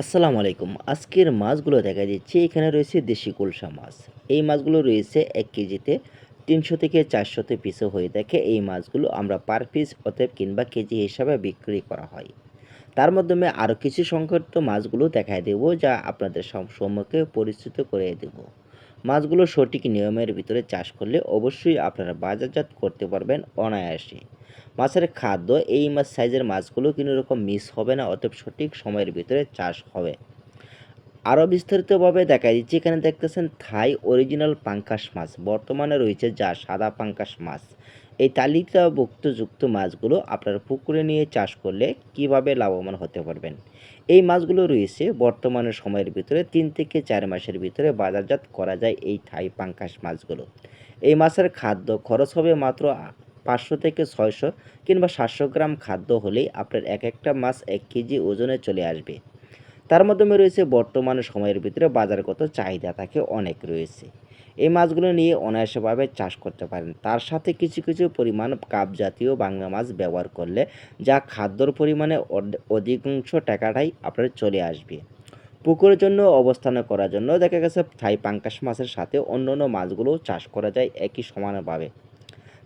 আসসালামু আলাইকুম। আজকের মাছগুলো দেখা যাচ্ছে, এখানে রয়েছে দেশি কুলসা মাছ। এই মাছগুলো রয়েছে এক কেজিতে তিনশো থেকে চারশোতে পিসও হয়ে থাকে। এই মাছগুলো আমরা পার পিস অতএব কিংবা কেজি হিসাবে বিক্রি করা হয়। তার মাধ্যমে আরও কিছু সংখ্যক মাছগুলো দেখায় দেব, যা আপনাদের সম্মুখে পরিচিত করে দেব। মাছগুলো সঠিক নিয়মের ভিতরে চাষ করলে অবশ্যই আপনারা বাজারজাত করতে পারবেন অনায়াসে। মাছের খাদ্য, এই মাছ সাইজের মাছগুলো কোনো রকম মিস হবে না, অতএব সঠিক সময়ের ভিতরে চাষ হবে। আরও বিস্তারিতভাবে দেখা দিচ্ছে। এখানে দেখতেছেন থাই অরিজিনাল পাঙ্কাশ মাছ। বর্তমানে রয়েছে যা সাদা পাঙ্কাশ মাছ। এই তালিকাভুক্তযুক্ত মাছগুলো আপনার পুকুরে নিয়ে চাষ করলে কীভাবে লাভবান হতে পারবেন? এই মাছগুলো রয়েছে বর্তমানে সময়ের ভিতরে তিন থেকে চার মাসের ভিতরে বাজারজাত করা যায় এই থাই পাঙ্কাশ মাছগুলো। এই মাছের খাদ্য খরচ হবে মাত্র পাঁচশো থেকে ছয়শো কিংবা সাতশো গ্রাম খাদ্য হলেই আপনার এক একটা মাছ এক কেজি ওজনে চলে আসবে। তার মাধ্যমে রয়েছে বর্তমানে সময়ের ভিতরে বাজারগত চাহিদা থাকে অনেক রয়েছে। এই মাছগুলো নিয়ে অনায়াসভাবে চাষ করতে পারেন। তার সাথে কিছু কিছু পরিমাণ কাপ জাতীয় বাংলা মাছ ব্যবহার করলে যা খাদ্যর পরিমাণে অধিকাংশ টাকাটাই আপনার চলে আসবে। পুকুরের জন্য অবস্থান করার জন্য দেখা গেছে থাই পাঙ্কাশ মাছের সাথে অন্য অন্য মাছগুলোও চাষ করা যায় একই সমানভাবে।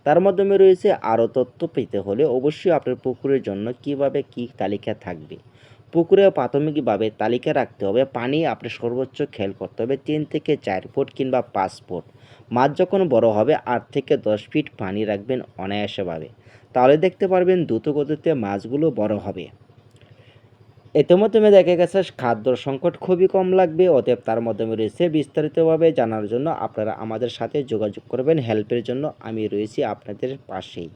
তার মাধ্যমে রয়েছে আরও তথ্য পেতে হলে অবশ্যই আপনার পুকুরের জন্য কীভাবে কি তালিকা থাকবে। পুকুরে প্রাথমিকভাবে তালিকা রাখতে হবে, পানি আপনার সর্বোচ্চ খেয়াল করতে হবে, তিন থেকে চার ফুট কিংবা পাঁচ ফুট। মাছ যখন বড় হবে, আট থেকে দশ ফিট পানি রাখবেন অনায়াসেভাবে। তাহলে দেখতে পারবেন দ্রুত গতিতে মাছগুলো বড় হবে। এতে মাধ্যমে দেখা গেছে খাদ্য সংকট খুবই কম লাগবে, অতএব তার মাধ্যমে রয়েছে বিস্তারিতভাবে জানার জন্য আপনারা আমাদের সাথে যোগাযোগ করবেন, হেল্পের জন্য আমি রয়েছি আপনাদের পাশেই।